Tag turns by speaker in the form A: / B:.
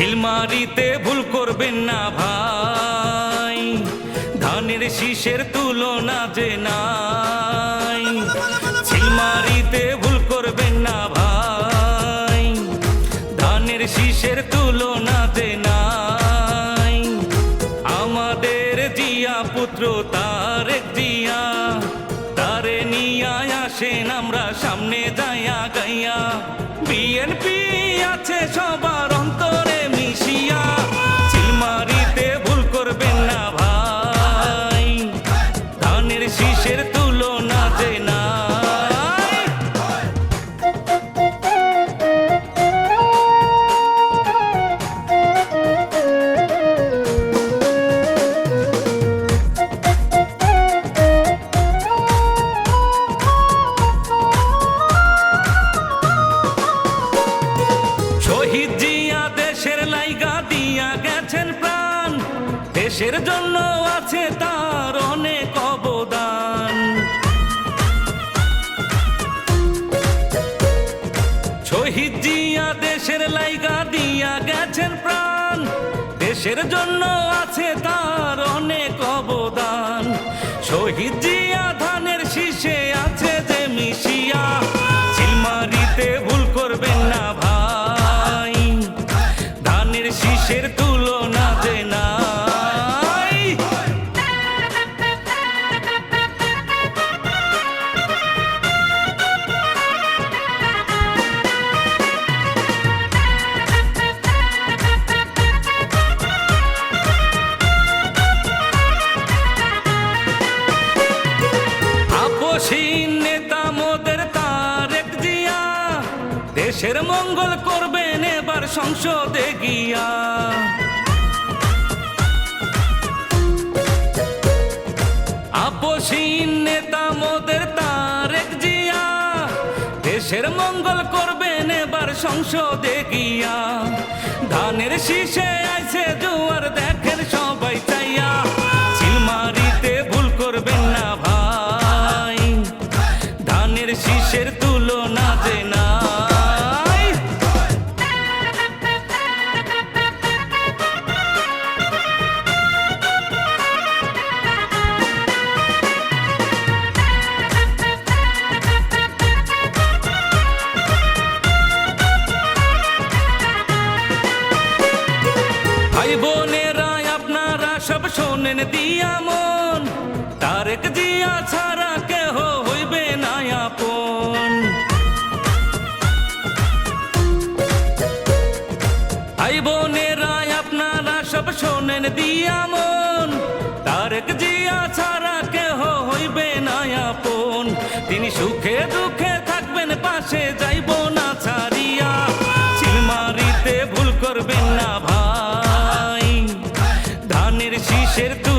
A: চিলমারিতে ভুল করবেন না ভাই। ধানের শীষের তুলনা যে নাই। চিলমারিতে ভুল করবেন না ভাই। ধানের শীষের তুলনা যে নাই। আমাদের জিয়া পুত্র তারেক জিয়া। তারে নিয়া আসেন আমরা, সামনে যাইয়া গাইয়া। বিএনপি আছে সবার দেশের জন্য আছে তার অনেক অবদান? শহীদ জিয়া দেশের লাইগা দিয়া গেছেন প্রাণ। দেশের জন্য আছে তার অনেক অবদান। শহীদ জিয়া দেশের মঙ্গল করবেন এবার সংসদে গিয়া। আপসীন নেতা মোদের তারেক জিয়া, দেশের মঙ্গল করবেন এবার সংসদে গিয়া। ধানের শীষে আইছে জোয়ার, দেখেন সবাই চাইয়া। চিলমারিতে ভুল করবেন না ভাই। ধানের শীষের তুলনা সব শোনেন দিয়া মন। তারেক জিয়া ছাড়া কেহ হইবে না আপন। ভাই বোনেরা, আপনারা সব শোনেন দিয়া মন। তারেক জিয়া ছাড়া কেহ হইবে না আপন। তিনি সুখে Get it